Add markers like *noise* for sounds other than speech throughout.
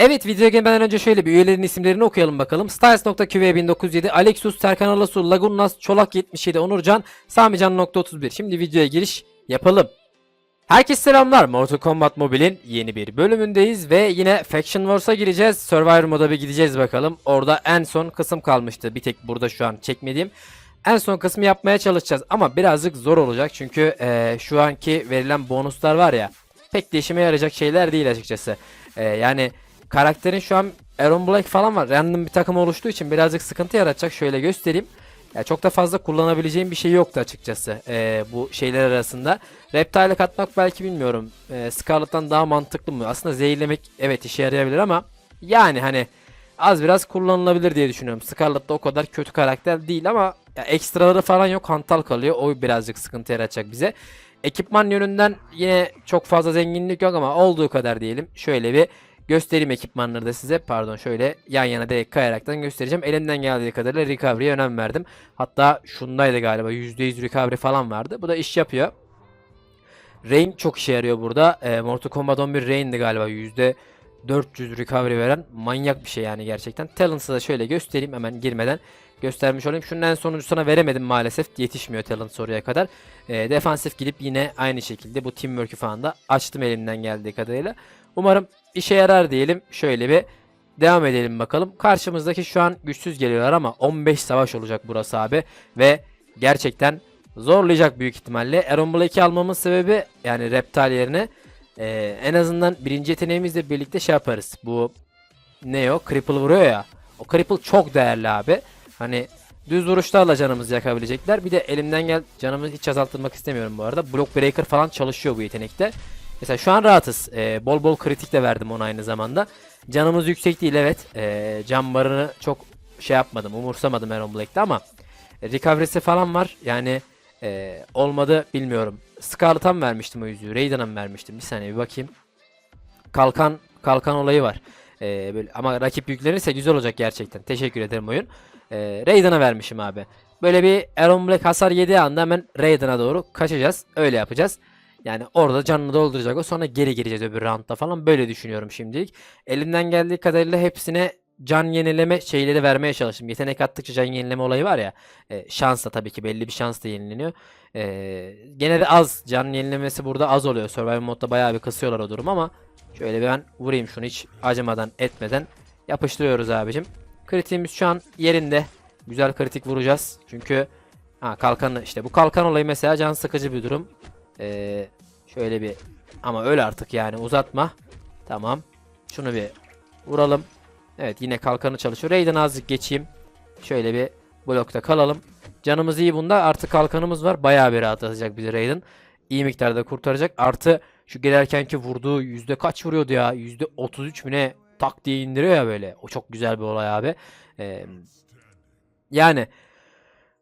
Evet videoya girmeden önce şöyle bir üyelerin isimlerini okuyalım bakalım. Styles.qv1907, Alexus, Serkan Alasu, Lagunnas, Çolak 77, Onurcan, Samican.31. Şimdi videoya giriş yapalım. Herkese selamlar. Mortal Kombat Mobile'in yeni bir bölümündeyiz ve yine Faction Wars'a gireceğiz. Survivor moda bir gideceğiz bakalım. Orada en son kısım kalmıştı. Bir tek burada şu an çekmediğim. En son kısmı yapmaya çalışacağız ama birazcık zor olacak çünkü eee, şu anki verilen bonuslar var ya pek de işime yarayacak şeyler değil açıkçası. Eee, yani karakterin şu an Aaron Black falan var. Random bir takım oluştuğu için birazcık sıkıntı yaratacak. Şöyle göstereyim. Ya çok da fazla kullanabileceğim bir şey yoktu açıkçası eee, bu şeyler arasında. Reptile katmak belki bilmiyorum. Eee Scarlet'tan daha mantıklı mı? Aslında zehirlemek evet işe yarayabilir ama yani hani az biraz kullanılabilir diye düşünüyorum. Scarlet da o kadar kötü karakter değil ama ya ekstraları falan yok. Hantal kalıyor. O birazcık sıkıntı yaratacak bize. Ekipman yönünden yine çok fazla zenginlik yok ama olduğu kadar diyelim. Şöyle bir göstereyim ekipmanları da size. Pardon şöyle yan yana direkt kayaraktan göstereceğim. Elimden geldiği kadarıyla recovery'e önem verdim. Hatta şundaydı galiba %100 recovery falan vardı. Bu da iş yapıyor. Rain çok işe yarıyor burada. E, Mortal Kombat 11 Rain'di galiba %400 recovery veren manyak bir şey yani gerçekten. Talents'ı da şöyle göstereyim hemen girmeden göstermiş olayım. Şunun en sonuncusuna veremedim maalesef. Yetişmiyor talent soruya kadar. E, defansif gidip yine aynı şekilde bu teamwork'ü falan da açtım elimden geldiği kadarıyla. Umarım işe yarar diyelim. Şöyle bir devam edelim bakalım. Karşımızdaki şu an güçsüz geliyorlar ama 15 savaş olacak burası abi. Ve gerçekten zorlayacak büyük ihtimalle. Aaron Blake'i almamın sebebi yani Reptile yerine e, en azından birinci yeteneğimizle birlikte şey yaparız. Bu ne o? Cripple vuruyor ya. O Cripple çok değerli abi. Hani düz vuruşlarla canımızı yakabilecekler. Bir de elimden gel canımı hiç azaltmak istemiyorum bu arada. Block Breaker falan çalışıyor bu yetenekte. Mesela şu an rahatız. E, bol bol kritik de verdim ona aynı zamanda. Canımız yüksek değil evet. E, can barını çok şey yapmadım. Umursamadım Aaron Black'te ama recovery'si falan var. Yani e, olmadı bilmiyorum. Scarlet'a mı vermiştim o yüzüğü? Raiden'a mı vermiştim? Bir saniye bir bakayım. Kalkan kalkan olayı var. E, böyle, ama rakip yüklenirse güzel olacak gerçekten. Teşekkür ederim oyun. E, Raiden'a vermişim abi. Böyle bir Aaron Black hasar yediği anda hemen Raiden'a doğru kaçacağız. Öyle yapacağız. Yani orada canını dolduracak o sonra geri gireceğiz öbür roundda falan böyle düşünüyorum şimdilik. Elimden geldiği kadarıyla hepsine can yenileme şeyleri vermeye çalıştım. Yetenek attıkça can yenileme olayı var ya. E, şansla tabii ki belli bir şansla yenileniyor. E, gene de az can yenilemesi burada az oluyor. Survival modda bayağı bir kısıyorlar o durum ama şöyle bir ben vurayım şunu hiç acımadan etmeden yapıştırıyoruz abicim. Kritiğimiz şu an yerinde. Güzel kritik vuracağız. Çünkü ha kalkanı işte bu kalkan olayı mesela can sıkıcı bir durum. Ee, şöyle bir ama öyle artık yani uzatma. Tamam. Şunu bir vuralım. Evet yine kalkanı çalışıyor. Raiden azıcık geçeyim. Şöyle bir blokta kalalım. Canımız iyi bunda. Artı kalkanımız var. Bayağı bir rahatlatacak bizi Raiden. İyi miktarda kurtaracak. Artı şu gelirkenki vurduğu yüzde kaç vuruyordu ya? Yüzde 33 mü? Tak diye indiriyor ya böyle. O çok güzel bir olay abi. Ee, yani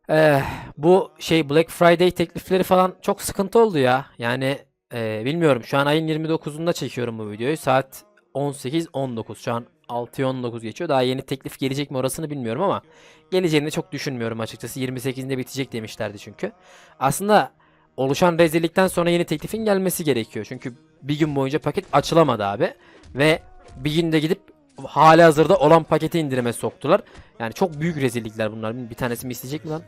eh, bu şey Black Friday teklifleri falan çok sıkıntı oldu ya. Yani eh, bilmiyorum. Şu an ayın 29'unda çekiyorum bu videoyu. Saat 18-19. Şu an 6'ya 19 geçiyor. Daha yeni teklif gelecek mi orasını bilmiyorum ama geleceğini çok düşünmüyorum açıkçası. 28'inde bitecek demişlerdi çünkü. Aslında oluşan rezillikten sonra yeni teklifin gelmesi gerekiyor. Çünkü bir gün boyunca paket açılamadı abi. Ve bir günde gidip hali hazırda olan paketi indirime soktular. Yani çok büyük rezillikler bunlar. Bir tanesi mi isteyecek mi lan?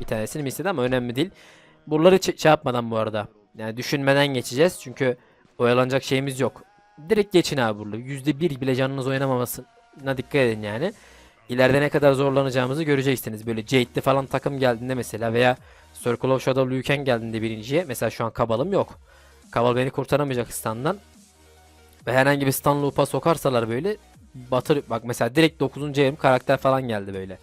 Bir tanesini mi istedi ama önemli değil. Buraları şey yapmadan bu arada. Yani düşünmeden geçeceğiz. Çünkü oyalanacak şeyimiz yok. Direkt geçin abi burada. %1 bile canınız oynamamasına dikkat edin yani. İleride ne kadar zorlanacağımızı göreceksiniz. Böyle Jade'li falan takım geldiğinde mesela veya Circle of Shadow Liu Kang geldiğinde birinciye. Mesela şu an Kabal'ım yok. Kabal beni kurtaramayacak standdan. Ve herhangi bir stun loop'a sokarsalar böyle batır bak mesela direkt 9. evim karakter falan geldi böyle.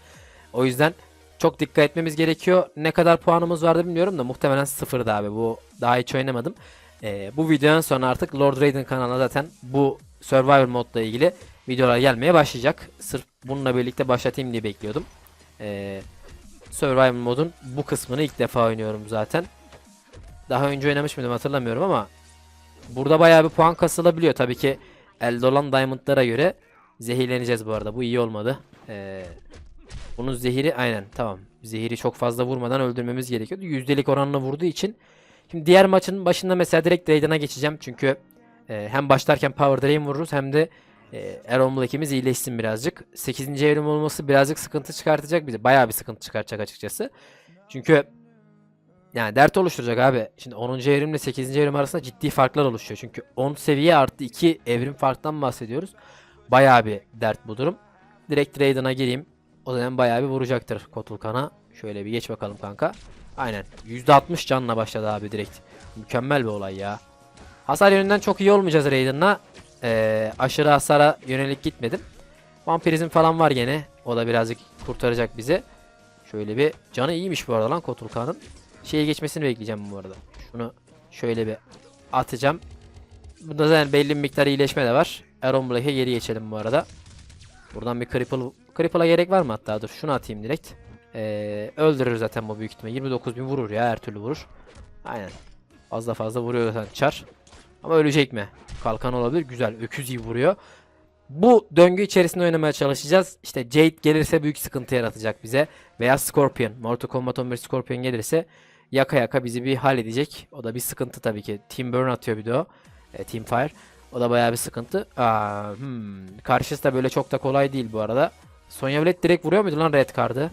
O yüzden çok dikkat etmemiz gerekiyor. Ne kadar puanımız vardı bilmiyorum da muhtemelen sıfırdı abi. Bu daha hiç oynamadım. Ee, bu videodan sonra artık Lord Raiden kanalına zaten bu Survivor modla ilgili videolar gelmeye başlayacak. Sırf bununla birlikte başlatayım diye bekliyordum. Ee, Survivor modun bu kısmını ilk defa oynuyorum zaten. Daha önce oynamış mıydım hatırlamıyorum ama burada bayağı bir puan kasılabiliyor. Tabii ki elde olan diamondlara göre zehirleneceğiz bu arada. Bu iyi olmadı. Ee, bunun zehiri aynen tamam. Zehiri çok fazla vurmadan öldürmemiz gerekiyordu. Yüzdelik oranla vurduğu için. Şimdi diğer maçın başında mesela direkt Raiden'a geçeceğim. Çünkü e, hem başlarken Power Drain vururuz hem de E, Aaron Black'imiz iyileşsin birazcık. 8. evrim olması birazcık sıkıntı çıkartacak bize. Bayağı bir sıkıntı çıkartacak açıkçası. Çünkü yani dert oluşturacak abi. Şimdi 10. evrimle 8. evrim arasında ciddi farklar oluşuyor. Çünkü 10 seviye artı 2 evrim farktan bahsediyoruz. Bayağı bir dert bu durum. Direkt Raiden'a gireyim. O zaman bayağı bir vuracaktır Kotulkan'a. Şöyle bir geç bakalım kanka. Aynen. %60 canla başladı abi direkt. Mükemmel bir olay ya. Hasar yönünden çok iyi olmayacağız Raiden'la. Ee, aşırı hasara yönelik gitmedim. Vampirizm falan var gene. O da birazcık kurtaracak bizi. Şöyle bir canı iyiymiş bu arada lan Kotulkan'ın. Şeye geçmesini bekleyeceğim bu arada. Şunu şöyle bir atacağım. Bunda zaten belli bir miktar iyileşme de var. Aaron Black'e geri geçelim bu arada. Buradan bir cripple cripple'a gerek var mı hatta? Dur şunu atayım direkt. Ee, öldürür zaten bu büyük ihtimal. 29 bin vurur ya her türlü vurur. Aynen. Fazla fazla vuruyor zaten çar. Ama ölecek mi? Kalkan olabilir. Güzel. Öküz iyi vuruyor. Bu döngü içerisinde oynamaya çalışacağız. İşte Jade gelirse büyük sıkıntı yaratacak bize. Veya Scorpion. Mortal Kombat 11 Scorpion gelirse yaka yaka bizi bir halledecek. O da bir sıkıntı tabii ki. Team Burn atıyor bir de o. E, Team Fire. O da bayağı bir sıkıntı. Aa, hmm. Karşısı da böyle çok da kolay değil bu arada. Sonya Blade direkt vuruyor muydu lan red card'ı?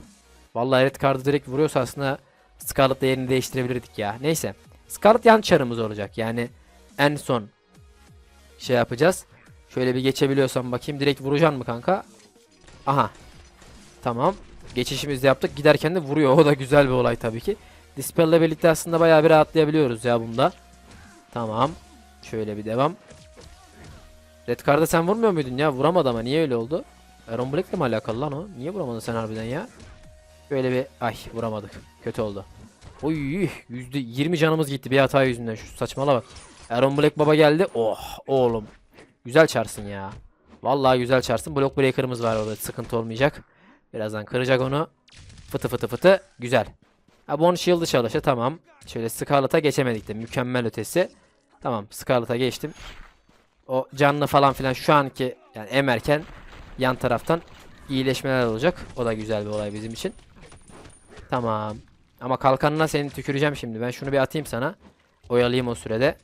Vallahi red card'ı direkt vuruyorsa aslında Scarlet'la yerini değiştirebilirdik ya. Neyse. Scarlet yan çarımız olacak. Yani en son şey yapacağız. Şöyle bir geçebiliyorsam bakayım. Direkt vuracaksın mı kanka? Aha. Tamam. Geçişimizi de yaptık. Giderken de vuruyor. O da güzel bir olay tabii ki. Dispel'le birlikte aslında bayağı bir rahatlayabiliyoruz ya bunda. Tamam. Şöyle bir devam. Red Card'a sen vurmuyor muydun ya? Vuramadı ama niye öyle oldu? Aaron Black'le mi alakalı lan o? Niye vuramadın sen harbiden ya? Şöyle bir... Ay vuramadık. Kötü oldu. Oy %20 canımız gitti bir hata yüzünden. Şu saçmala bak. Aaron Black baba geldi. Oh oğlum. Güzel çarsın ya. Vallahi güzel çarsın. Block breaker'ımız var orada. Sıkıntı olmayacak. Birazdan kıracak onu. Fıtı fıtı fıtı. Güzel. Ha Bon Shield'ı çalıştı. Tamam. Şöyle Scarlet'a geçemedik de. Mükemmel ötesi. Tamam. Scarlet'a geçtim. O canlı falan filan şu anki yani emerken yan taraftan iyileşmeler olacak. O da güzel bir olay bizim için. Tamam. Ama kalkanına seni tüküreceğim şimdi. Ben şunu bir atayım sana. Oyalayayım o sürede.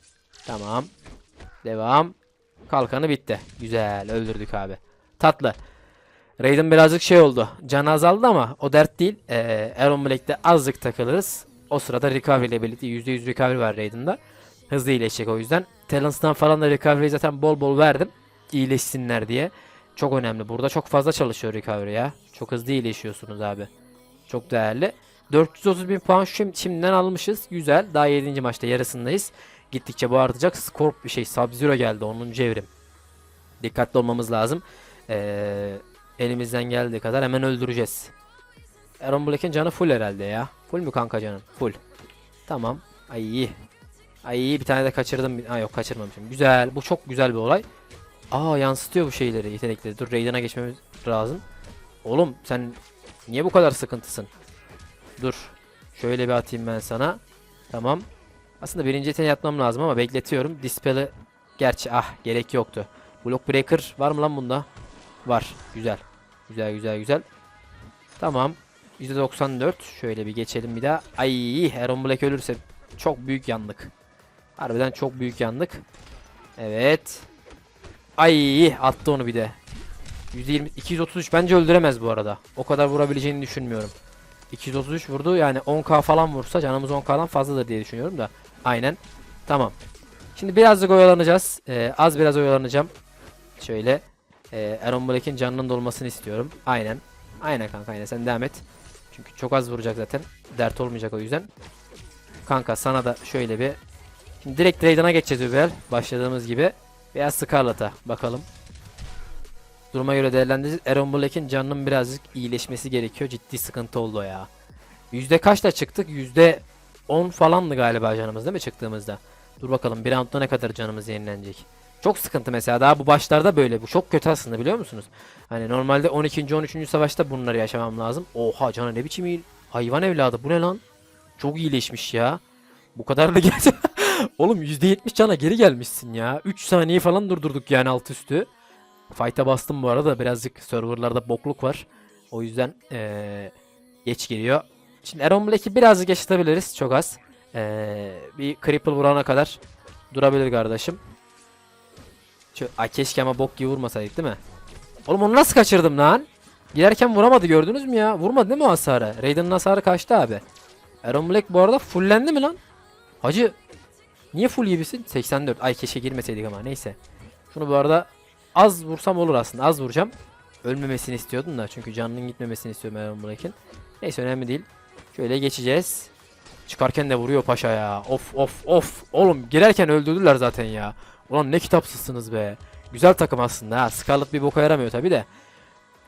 Tamam. Devam. Kalkanı bitti. Güzel. Öldürdük abi. Tatlı. Raiden birazcık şey oldu. Canı azaldı ama o dert değil. Ee, Aaron Black'te azıcık takılırız. O sırada recovery ile birlikte %100 recovery var Raiden'da. Hızlı iyileşecek o yüzden. Talents'tan falan da recovery zaten bol bol verdim. İyileşsinler diye. Çok önemli. Burada çok fazla çalışıyor recovery ya. Çok hızlı iyileşiyorsunuz abi. Çok değerli. 430 bin puan şim, şimdiden almışız. Güzel. Daha 7. maçta yarısındayız. Gittikçe bu artacak. Scorp bir şey. Sub-Zero geldi. 10. evrim. Dikkatli olmamız lazım. Ee, elimizden geldiği kadar hemen öldüreceğiz. Aaron Black'in canı full herhalde ya. Full mü kanka canın? Full. Tamam. Ay iyi. Ay iyi bir tane de kaçırdım. Ha yok kaçırmamışım. Güzel. Bu çok güzel bir olay. Aa yansıtıyor bu şeyleri, yetenekleri. Dur Raiden'a geçmemiz lazım. Oğlum sen niye bu kadar sıkıntısın? Dur. Şöyle bir atayım ben sana. Tamam. Aslında birinci yeteneği yapmam lazım ama bekletiyorum. Dispel'i gerçi ah gerek yoktu. Block Breaker var mı lan bunda? Var. Güzel. Güzel güzel güzel. Tamam. %94. Şöyle bir geçelim bir daha. Ay Aaron Black ölürse çok büyük yandık. Harbiden çok büyük yandık. Evet. Ay attı onu bir de. %20 233 bence öldüremez bu arada. O kadar vurabileceğini düşünmüyorum. 233 vurdu yani 10k falan vursa canımız 10k'dan fazladır diye düşünüyorum da. Aynen. Tamam. Şimdi birazcık oyalanacağız. Ee, az biraz oyalanacağım. Şöyle. Ee, Aaron Black'in canının dolmasını istiyorum. Aynen. Aynen kanka aynen sen devam et. Çünkü çok az vuracak zaten. Dert olmayacak o yüzden. Kanka sana da şöyle bir. Şimdi direkt Raiden'a geçeceğiz Übel. Başladığımız gibi. Veya Scarlet'a bakalım. Duruma göre değerlendireceğiz. Aaron Black'in canının birazcık iyileşmesi gerekiyor. Ciddi sıkıntı oldu ya. Yüzde kaçla çıktık? Yüzde 10 falandı galiba canımız değil mi çıktığımızda? Dur bakalım bir roundda ne kadar canımız yenilenecek. Çok sıkıntı mesela daha bu başlarda böyle. Bu çok kötü aslında biliyor musunuz? Hani normalde 12. 13. savaşta bunları yaşamam lazım. Oha canı ne biçim iyi. Hayvan evladı bu ne lan? Çok iyileşmiş ya. Bu kadar da gerçi. *laughs* Oğlum %70 cana geri gelmişsin ya. 3 saniye falan durdurduk yani alt üstü. Fight'a bastım bu arada birazcık serverlarda bokluk var. O yüzden ee, geç geliyor. Şimdi Aaron Black'i birazcık yaşatabiliriz çok az. Ee, bir cripple vurana kadar durabilir kardeşim. Şu, ay keşke ama bok gibi vurmasaydık değil mi? Oğlum onu nasıl kaçırdım lan? Giderken vuramadı gördünüz mü ya? Vurmadı değil mi o hasarı? Raiden'ın hasarı kaçtı abi. Aaron Black bu arada fullendi mi lan? Hacı niye full gibisin? 84. Ay keşke girmeseydik ama neyse. Şunu bu arada az vursam olur aslında. Az vuracağım. Ölmemesini istiyordum da çünkü canının gitmemesini istiyorum Aaron Black'in. Neyse önemli değil. Şöyle geçeceğiz. Çıkarken de vuruyor paşa ya. Of of of. Oğlum girerken öldürdüler zaten ya. Ulan ne kitapsızsınız be. Güzel takım aslında ha. Scarlet bir boka yaramıyor tabi de.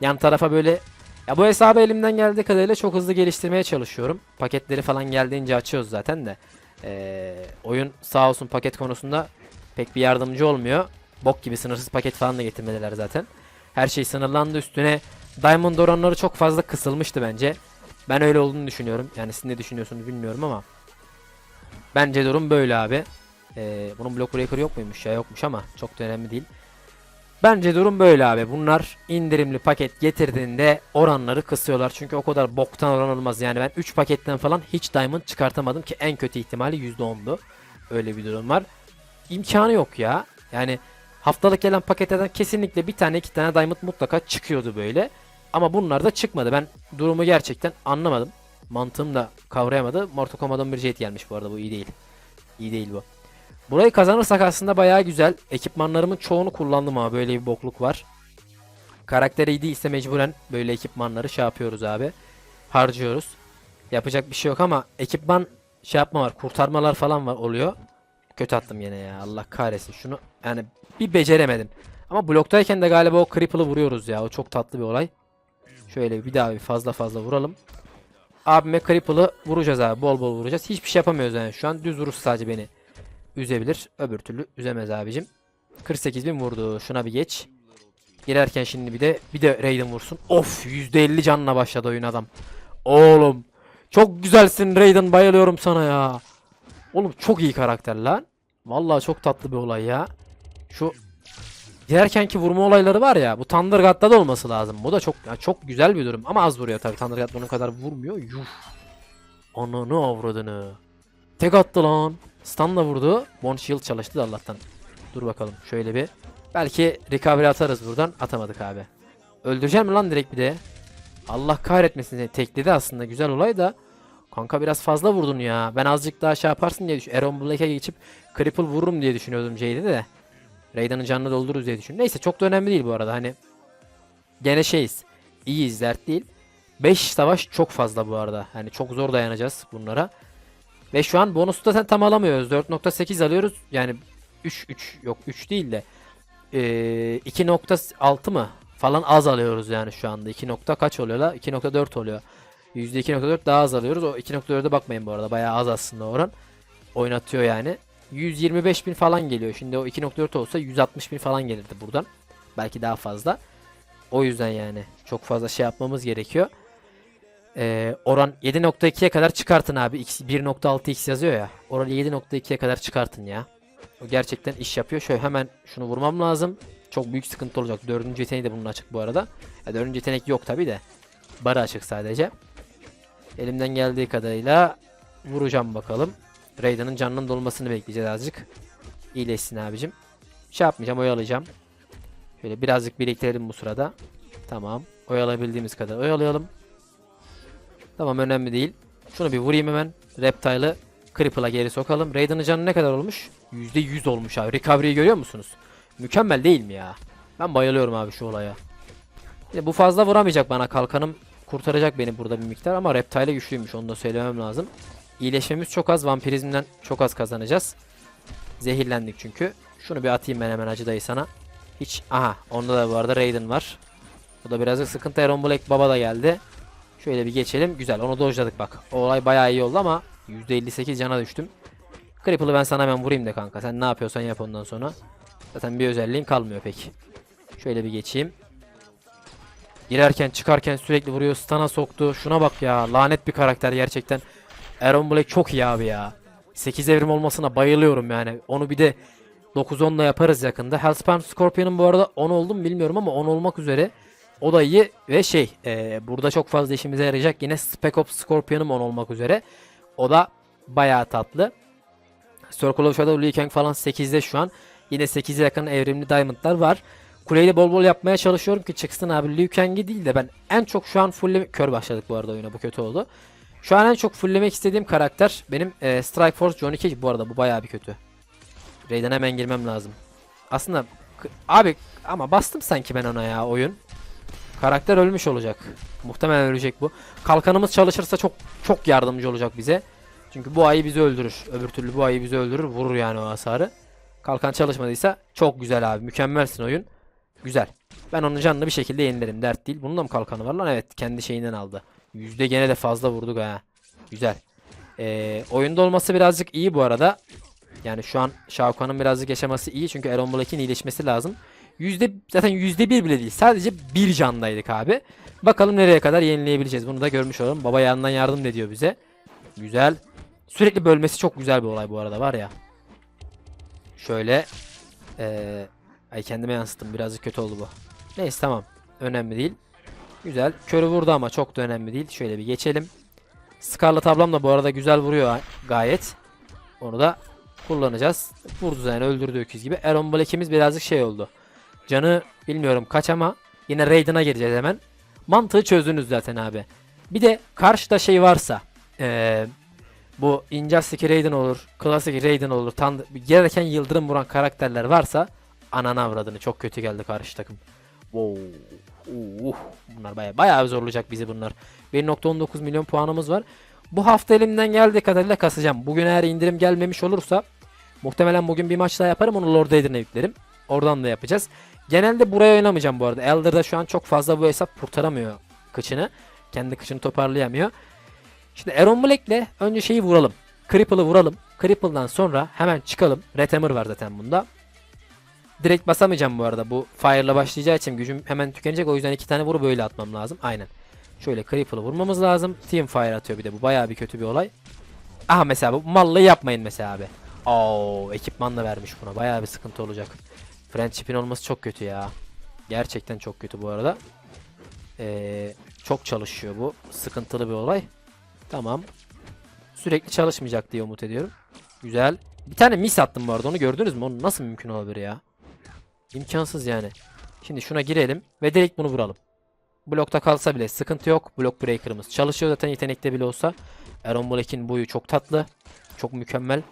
Yan tarafa böyle ya bu hesabı elimden geldiği kadarıyla çok hızlı geliştirmeye çalışıyorum. Paketleri falan geldiğince açıyoruz zaten de. Ee, oyun sağ olsun paket konusunda pek bir yardımcı olmuyor. Bok gibi sınırsız paket falan da getirmediler zaten. Her şey sınırlandı üstüne. Diamond oranları çok fazla kısılmıştı bence. Ben öyle olduğunu düşünüyorum. Yani siz ne düşünüyorsunuz bilmiyorum ama. Bence durum böyle abi. Ee, bunun block breaker yok muymuş ya yokmuş ama çok da önemli değil. Bence durum böyle abi. Bunlar indirimli paket getirdiğinde oranları kısıyorlar. Çünkü o kadar boktan oran olmaz. Yani ben 3 paketten falan hiç diamond çıkartamadım ki en kötü ihtimali %10'du. Öyle bir durum var. İmkanı yok ya. Yani haftalık gelen paketlerden kesinlikle bir tane iki tane diamond mutlaka çıkıyordu böyle. Ama bunlar da çıkmadı. Ben durumu gerçekten anlamadım. Mantığım da kavrayamadı. Mortal bir jet gelmiş bu arada bu iyi değil. İyi değil bu. Burayı kazanırsak aslında bayağı güzel. Ekipmanlarımın çoğunu kullandım ama böyle bir bokluk var. Karakter iyi değilse mecburen böyle ekipmanları şey yapıyoruz abi. Harcıyoruz. Yapacak bir şey yok ama ekipman şey yapma var. Kurtarmalar falan var oluyor. Kötü attım yine ya. Allah kahretsin şunu. Yani bir beceremedim. Ama bloktayken de galiba o cripple'ı vuruyoruz ya. O çok tatlı bir olay. Şöyle bir daha bir fazla fazla vuralım. Abime cripple'ı vuracağız abi. Bol bol vuracağız. Hiçbir şey yapamıyoruz yani şu an. Düz vuruş sadece beni üzebilir. Öbür türlü üzemez abicim. 48 bin vurdu. Şuna bir geç. Girerken şimdi bir de bir de Raiden vursun. Of %50 canla başladı oyun adam. Oğlum çok güzelsin Raiden bayılıyorum sana ya. Oğlum çok iyi karakter lan. Vallahi çok tatlı bir olay ya. Şu girerkenki vurma olayları var ya bu Thunder God'da da olması lazım. Bu da çok ya çok güzel bir durum ama az vuruyor tabii. Thunder God bunun kadar vurmuyor. Yuh. Ananı avradını. Tek attı lan. Stun'la vurdu. Bone Shield çalıştı da Allah'tan. Dur bakalım şöyle bir. Belki recovery atarız buradan. Atamadık abi. Öldüreceğim lan direkt bir de? Allah kahretmesin seni. Tekledi aslında güzel olay da. Kanka biraz fazla vurdun ya. Ben azıcık daha şey yaparsın diye düşün. Aaron Black'e geçip cripple vururum diye düşünüyordum Jade'i de. Raiden'ın canını doldururuz diye düşün. Neyse çok da önemli değil bu arada. Hani gene şeyiz. İyiyiz dert değil. 5 savaş çok fazla bu arada. Hani çok zor dayanacağız bunlara. Ve şu an bonusu da tam alamıyoruz. 4.8 alıyoruz. Yani 3 3 yok 3 değil de ee, 2.6 mı falan az alıyoruz yani şu anda. 2 nokta kaç oluyor la? 2.4 oluyor. %2.4 daha az alıyoruz. O 2.4'e bakmayın bu arada. Bayağı az aslında oran. Oynatıyor yani. 125 bin falan geliyor. Şimdi o 2.4 olsa 160 bin falan gelirdi buradan. Belki daha fazla. O yüzden yani çok fazla şey yapmamız gerekiyor. Ee, oran 7.2'ye kadar çıkartın abi. X- 1.6x yazıyor ya. Oranı 7.2'ye kadar çıkartın ya. O gerçekten iş yapıyor. Şöyle hemen şunu vurmam lazım. Çok büyük sıkıntı olacak. Dördüncü yeteneği de bunun açık bu arada. Ya dördüncü yetenek yok tabi de. Barı açık sadece. Elimden geldiği kadarıyla vuracağım bakalım. Raiden'ın canının dolmasını bekleyeceğiz azıcık. İyileşsin abicim. Şey yapmayacağım oyalayacağım. Şöyle birazcık biriktirelim bu sırada. Tamam. Oyalayabildiğimiz kadar oyalayalım. Tamam önemli değil. Şunu bir vurayım hemen. Reptile'ı Cripple'a geri sokalım. Raiden'ın canı ne kadar olmuş? %100 olmuş abi. Recovery'yi görüyor musunuz? Mükemmel değil mi ya? Ben bayılıyorum abi şu olaya. Bu fazla vuramayacak bana. Kalkanım kurtaracak beni burada bir miktar ama Reptile güçlüymüş. Onu da söylemem lazım. İyileşmemiz çok az. Vampirizmden çok az kazanacağız. Zehirlendik çünkü. Şunu bir atayım ben hemen Hacı dayı sana. Hiç aha onda da bu arada Raiden var. Bu da birazcık sıkıntı. Aaron Black baba da geldi. Şöyle bir geçelim. Güzel onu dojladık bak. O olay bayağı iyi oldu ama %58 cana düştüm. Cripple'ı ben sana hemen vurayım de kanka. Sen ne yapıyorsan yap ondan sonra. Zaten bir özelliğin kalmıyor pek. Şöyle bir geçeyim. Girerken çıkarken sürekli vuruyor. Stun'a soktu. Şuna bak ya. Lanet bir karakter gerçekten. Aaron Black çok iyi abi ya. 8 evrim olmasına bayılıyorum yani. Onu bir de 9-10'da yaparız yakında. Hellspawn Scorpion'un bu arada 10 oldu mu bilmiyorum ama 10 olmak üzere. O da iyi ve şey e, burada çok fazla işimize yarayacak. Yine Spec Ops Scorpion'um 10 olmak üzere. O da bayağı tatlı. Circle of Shadow Liu Kang falan 8'de şu an. Yine 8'e yakın evrimli diamondlar var. Kuleyi bol bol yapmaya çalışıyorum ki çıksın abi. Liu Kang'i değil de ben en çok şu an fullleme... Kör başladık bu arada oyuna bu kötü oldu. Şu an en çok fulllemek istediğim karakter benim e, Strike Force Johnny Cage bu arada bu bayağı bir kötü. Raid'den hemen girmem lazım. Aslında abi ama bastım sanki ben ona ya oyun. Karakter ölmüş olacak. Muhtemelen ölecek bu. Kalkanımız çalışırsa çok çok yardımcı olacak bize. Çünkü bu ayı bizi öldürür. Öbür türlü bu ayı bizi öldürür. Vurur yani o hasarı. Kalkan çalışmadıysa çok güzel abi. Mükemmelsin oyun. Güzel. Ben onun canını bir şekilde yenilerim. Dert değil. Bunun da mı kalkanı var lan? Evet. Kendi şeyinden aldı. Yüzde gene de fazla vurduk ha. Güzel. Ee, oyunda olması birazcık iyi bu arada. Yani şu an Shao birazcık yaşaması iyi. Çünkü Aaron Black'in iyileşmesi lazım. Yüzde, zaten yüzde bir bile değil. Sadece bir candaydık abi. Bakalım nereye kadar yenileyebileceğiz. Bunu da görmüş olalım. Baba yandan yardım da ediyor bize. Güzel. Sürekli bölmesi çok güzel bir olay bu arada var ya. Şöyle. Ee, ay kendime yansıttım. Birazcık kötü oldu bu. Neyse tamam. Önemli değil. Güzel. Körü vurdu ama çok da önemli değil. Şöyle bir geçelim. Scarlet ablam da bu arada güzel vuruyor gayet. Onu da kullanacağız. Vurdu yani öldürdü öküz gibi. Aaron Black'imiz birazcık şey oldu. Canı bilmiyorum kaç ama yine Raiden'a gireceğiz hemen. Mantığı çözdünüz zaten abi. Bir de karşıda şey varsa eee, bu Injustice Raiden olur, Classic Raiden olur, tan gereken yıldırım vuran karakterler varsa anana avradını çok kötü geldi karşı takım. Wow. Uh, bunlar bayağı, bayağı zorlayacak bizi bunlar. 1.19 milyon puanımız var. Bu hafta elimden geldiği kadarıyla kasacağım. Bugün eğer indirim gelmemiş olursa muhtemelen bugün bir maç daha yaparım. Onu Lord Raider'ına yüklerim. Oradan da yapacağız. Genelde buraya oynamayacağım bu arada. Elder'da şu an çok fazla bu hesap kurtaramıyor kıçını. Kendi kıçını toparlayamıyor. Şimdi Aaron Black'le önce şeyi vuralım. Cripple'ı vuralım. Cripple'dan sonra hemen çıkalım. Hammer var zaten bunda. Direkt basamayacağım bu arada. Bu Fire'la başlayacağı için gücüm hemen tükenecek. O yüzden iki tane vurup böyle atmam lazım. Aynen. Şöyle Cripple'ı vurmamız lazım. Team Fire atıyor bir de bu. Bayağı bir kötü bir olay. Aha mesela bu mallı yapmayın mesela abi. Oo, ekipman da vermiş buna. Bayağı bir sıkıntı olacak. Friendship'in olması çok kötü ya. Gerçekten çok kötü bu arada. Ee, çok çalışıyor bu. Sıkıntılı bir olay. Tamam. Sürekli çalışmayacak diye umut ediyorum. Güzel. Bir tane mis attım bu arada onu gördünüz mü? Onu nasıl mümkün olabilir ya? İmkansız yani. Şimdi şuna girelim ve direkt bunu vuralım. Blokta kalsa bile sıkıntı yok. Blok breaker'ımız çalışıyor zaten yetenekte bile olsa. Aaron Black'in boyu çok tatlı. Çok mükemmel.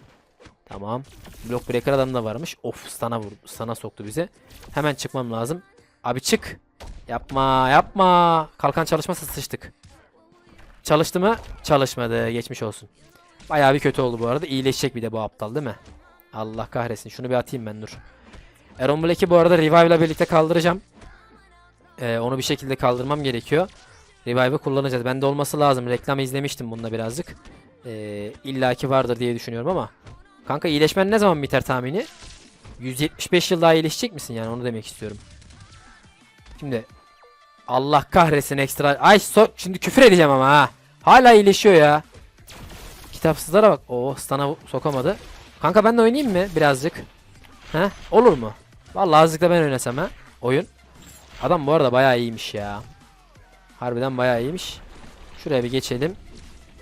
Tamam. Blok breaker adam da varmış. Of sana vur, sana soktu bizi. Hemen çıkmam lazım. Abi çık. Yapma yapma. Kalkan çalışmasa sıçtık. Çalıştı mı? Çalışmadı. Geçmiş olsun. Bayağı bir kötü oldu bu arada. İyileşecek bir de bu aptal değil mi? Allah kahretsin. Şunu bir atayım ben dur. Aaron Black'i bu arada Revive ile birlikte kaldıracağım. Ee, onu bir şekilde kaldırmam gerekiyor. Revive'ı kullanacağız. Bende olması lazım. Reklamı izlemiştim bunda birazcık. Ee, illaki vardır diye düşünüyorum ama. Kanka iyileşmen ne zaman biter tahmini? 175 yıl daha iyileşecek misin yani onu demek istiyorum. Şimdi Allah kahretsin ekstra. Ay so şimdi küfür edeceğim ama ha. Hala iyileşiyor ya. Kitapsızlara bak. Oh sana sokamadı. Kanka ben de oynayayım mı birazcık? He? Olur mu? Vallahi azıcık da ben oynasam ha. Oyun. Adam bu arada bayağı iyiymiş ya. Harbiden bayağı iyiymiş. Şuraya bir geçelim.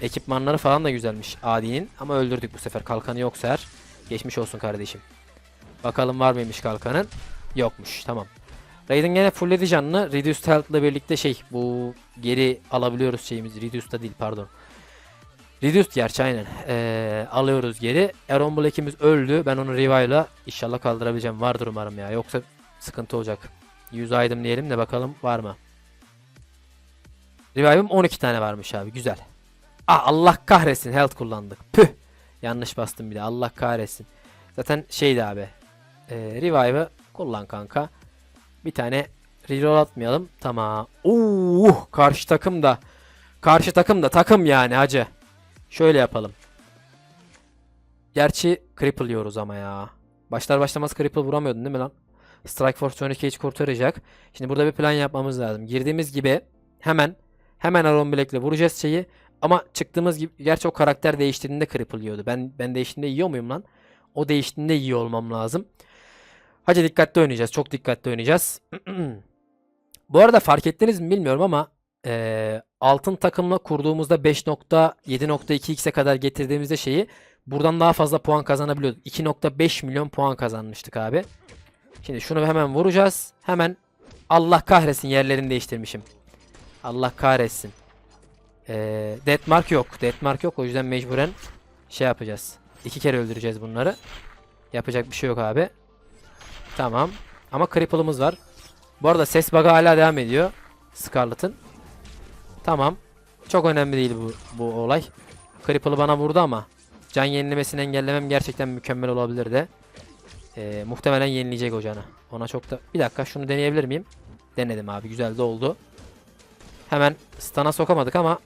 Ekipmanları falan da güzelmiş Adi'nin. Ama öldürdük bu sefer. Kalkanı yoksa eğer. Geçmiş olsun kardeşim. Bakalım var mıymış kalkanın. Yokmuş. Tamam. Raiden gene fullledi canını. Reduced Health ile birlikte şey bu geri alabiliyoruz şeyimizi. Reduced da değil pardon. Reduced gerçi aynen. Ee, alıyoruz geri. Aaron Black'imiz öldü. Ben onu revive'la inşallah kaldırabileceğim. Vardır umarım ya. Yoksa sıkıntı olacak. 100 item diyelim de bakalım var mı? Revive'ım 12 tane varmış abi. Güzel. Ah Allah kahretsin. Health kullandık. Püh. Yanlış bastım bir de. Allah kahretsin. Zaten şeydi abi. Ee, revive'ı kullan kanka. Bir tane reroll atmayalım. Tamam. Oo, karşı takım da. Karşı takım da takım yani hacı. Şöyle yapalım. Gerçi cripple yiyoruz ama ya. Başlar başlamaz cripple vuramıyordun değil mi lan? Strike Force Johnny Cage kurtaracak. Şimdi burada bir plan yapmamız lazım. Girdiğimiz gibi hemen hemen Aaron Black'le vuracağız şeyi. Ama çıktığımız gibi gerçi o karakter değiştiğinde cripple. Ben ben değiştiğinde yiyor muyum lan? O değiştiğinde yiyor olmam lazım. Hadi dikkatli oynayacağız. Çok dikkatli oynayacağız. *clears throat* Bu arada fark ettiniz mi bilmiyorum ama eee, altın takımla kurduğumuzda 5.7.2x'e kadar getirdiğimizde şeyi buradan daha fazla puan kazanabiliyorduk. 2.5 milyon puan kazanmıştık abi. Şimdi şunu hemen vuracağız. Hemen Allah kahretsin yerlerini değiştirmişim. Allah kahretsin. Ee, Deathmark yok. Deathmark yok. O yüzden mecburen şey yapacağız. İki kere öldüreceğiz bunları. Yapacak bir şey yok abi. Tamam. Ama cripple'ımız var. Bu arada ses bug'ı hala devam ediyor. Scarlet'ın. Tamam. Çok önemli değil bu, bu olay. Cripple'ı bana vurdu ama can yenilemesini engellemem gerçekten mükemmel olabilirdi. Ee, muhtemelen yenileyecek o canı. Ona çok da... Bir dakika şunu deneyebilir miyim? Denedim abi. Güzel de oldu. Hemen stun'a sokamadık ama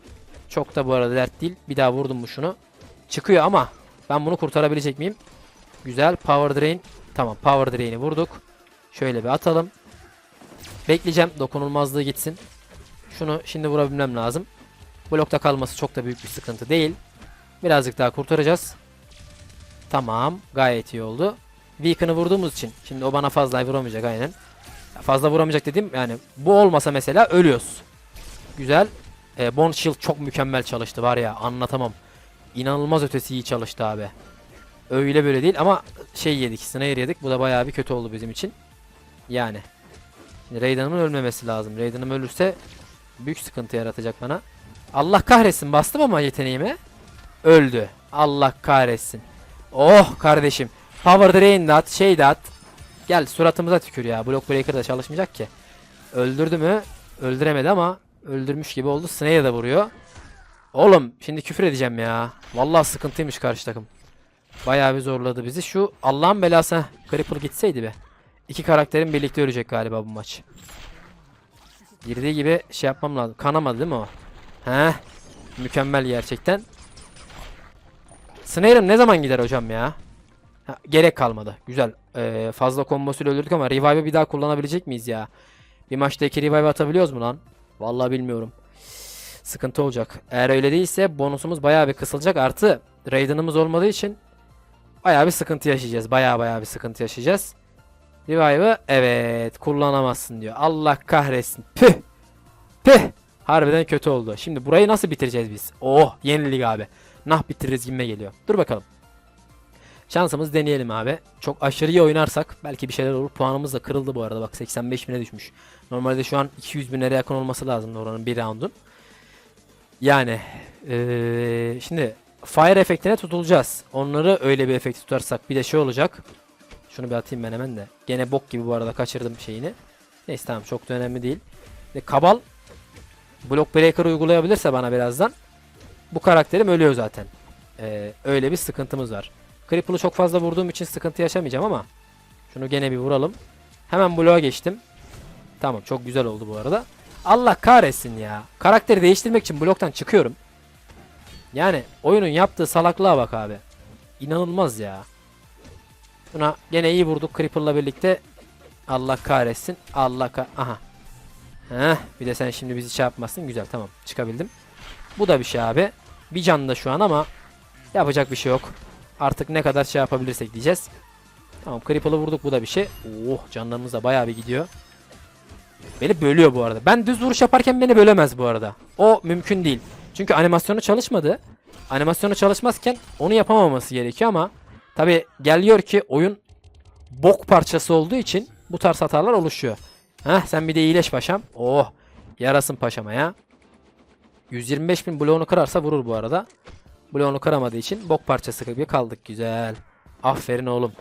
çok da bu arada dert değil. Bir daha vurdum mu şunu. Çıkıyor ama ben bunu kurtarabilecek miyim? Güzel. Power Drain. Tamam. Power Drain'i vurduk. Şöyle bir atalım. Bekleyeceğim. Dokunulmazlığı gitsin. Şunu şimdi vurabilmem lazım. Blokta kalması çok da büyük bir sıkıntı değil. Birazcık daha kurtaracağız. Tamam. Gayet iyi oldu. Beacon'ı vurduğumuz için. Şimdi o bana fazla vuramayacak aynen. Fazla vuramayacak dedim. Yani bu olmasa mesela ölüyoruz. Güzel. E, Bone Shield çok mükemmel çalıştı var ya anlatamam. İnanılmaz ötesi iyi çalıştı abi. Öyle böyle değil ama şey yedik, Snayer yedik. Bu da bayağı bir kötü oldu bizim için. Yani. Şimdi Raiden'ımın ölmemesi lazım. Raiden'ım ölürse büyük sıkıntı yaratacak bana. Allah kahretsin bastım ama yeteneğime. Öldü. Allah kahretsin. Oh kardeşim. Power Drain de at, şey de at. Gel suratımıza tükür ya. Block Breaker da çalışmayacak ki. Öldürdü mü? Öldüremedi ama öldürmüş gibi oldu. Snare'e de vuruyor. Oğlum şimdi küfür edeceğim ya. Vallahi sıkıntıymış karşı takım. Bayağı bir zorladı bizi. Şu Allah'ın belası. Cripple gitseydi be. İki karakterin birlikte ölecek galiba bu maç. Girdiği gibi şey yapmam lazım. Kanamadı değil mi o? He. Mükemmel gerçekten. Snare'ım ne zaman gider hocam ya? Ha, gerek kalmadı. Güzel. Ee, fazla kombosuyla öldürdük ama revive'ı bir daha kullanabilecek miyiz ya? Bir maçta iki revive atabiliyoruz mu lan? Vallahi bilmiyorum. Sıkıntı olacak. Eğer öyle değilse bonusumuz bayağı bir kısılacak. Artı Raiden'ımız olmadığı için bayağı bir sıkıntı yaşayacağız. Bayağı bayağı bir sıkıntı yaşayacağız. Revive'ı evet kullanamazsın diyor. Allah kahretsin. Püh. Püh. Harbiden kötü oldu. Şimdi burayı nasıl bitireceğiz biz? Oh yenilik abi. Nah bitiririz gibime geliyor. Dur bakalım. Şansımız deneyelim abi. Çok aşırı iyi oynarsak belki bir şeyler olur. Puanımız da kırıldı bu arada. Bak 85 bine düşmüş. Normalde şu an 200 binlere yakın olması lazım oranın bir round'un. Yani eee, şimdi fire efektine tutulacağız. Onları öyle bir efekt tutarsak bir de şey olacak. Şunu bir atayım ben hemen de. Gene bok gibi bu arada kaçırdım şeyini. Neyse tamam çok da önemli değil. Ve Kabal Block Breaker uygulayabilirse bana birazdan bu karakterim ölüyor zaten. Eee, öyle bir sıkıntımız var. Cripple'ı çok fazla vurduğum için sıkıntı yaşamayacağım ama şunu gene bir vuralım. Hemen bloğa geçtim. Tamam çok güzel oldu bu arada. Allah kahretsin ya. Karakteri değiştirmek için bloktan çıkıyorum. Yani oyunun yaptığı salaklığa bak abi. İnanılmaz ya. Buna gene iyi vurduk Cripple'la birlikte. Allah kahretsin. Allah ka Aha. Heh, bir de sen şimdi bizi şey yapmasın. Güzel tamam çıkabildim. Bu da bir şey abi. Bir can da şu an ama yapacak bir şey yok. Artık ne kadar şey yapabilirsek diyeceğiz. Tamam Cripple'ı vurduk bu da bir şey. Oh canlarımız da bayağı bir gidiyor. Beni bölüyor bu arada. Ben düz vuruş yaparken beni bölemez bu arada. O mümkün değil. Çünkü animasyonu çalışmadı. Animasyonu çalışmazken onu yapamaması gerekiyor ama tabi geliyor ki oyun bok parçası olduğu için bu tarz hatalar oluşuyor. Heh sen bir de iyileş paşam. Oh yarasın paşama ya. 125 bin bloğunu kırarsa vurur bu arada. Bloğunu kıramadığı için bok parçası gibi kaldık. Güzel. Aferin oğlum.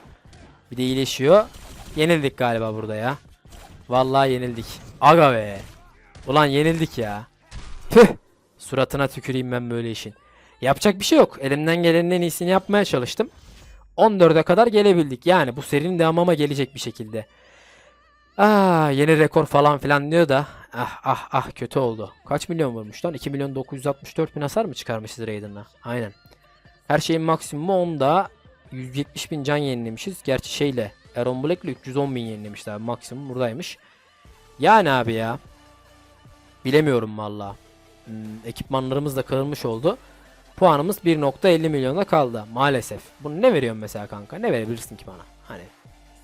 Bir de iyileşiyor. Yenildik galiba burada ya. Vallahi yenildik. Aga be. Ulan yenildik ya. Tüh. Suratına tüküreyim ben böyle işin. Yapacak bir şey yok. Elimden gelenin en iyisini yapmaya çalıştım. 14'e kadar gelebildik. Yani bu serinin devamıma gelecek bir şekilde. Aa, yeni rekor falan filan diyor da. Ah ah ah kötü oldu. Kaç milyon vurmuş lan? 2 milyon 964 bin hasar mı çıkarmışız Raiden'la? Aynen. Her şeyin maksimumu 10'da. 170 bin can yenilemişiz. Gerçi şeyle Aaron Black'le 310 bin yenilemişler. Maksimum buradaymış. Yani abi ya. Bilemiyorum valla. Hmm, ekipmanlarımız da kırılmış oldu. Puanımız 1.50 milyona kaldı. Maalesef. Bunu ne veriyorsun mesela kanka? Ne verebilirsin ki bana? Hani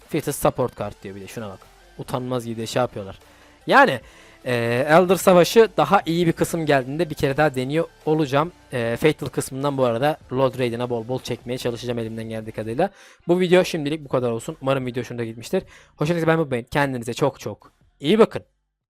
Fittest Support Card diyor bir de şuna bak. Utanmaz gibi de şey yapıyorlar. Yani Ee, Elder Savaşı daha iyi bir kısım geldiğinde bir kere daha deniyor olacağım. Ee, Fatal kısmından bu arada Lord Raiden'a bol bol çekmeye çalışacağım elimden geldiği kadarıyla. Bu video şimdilik bu kadar olsun. Umarım video hoşunuza gitmiştir. Hoşunuza ben unutmayın. Kendinize çok çok iyi bakın.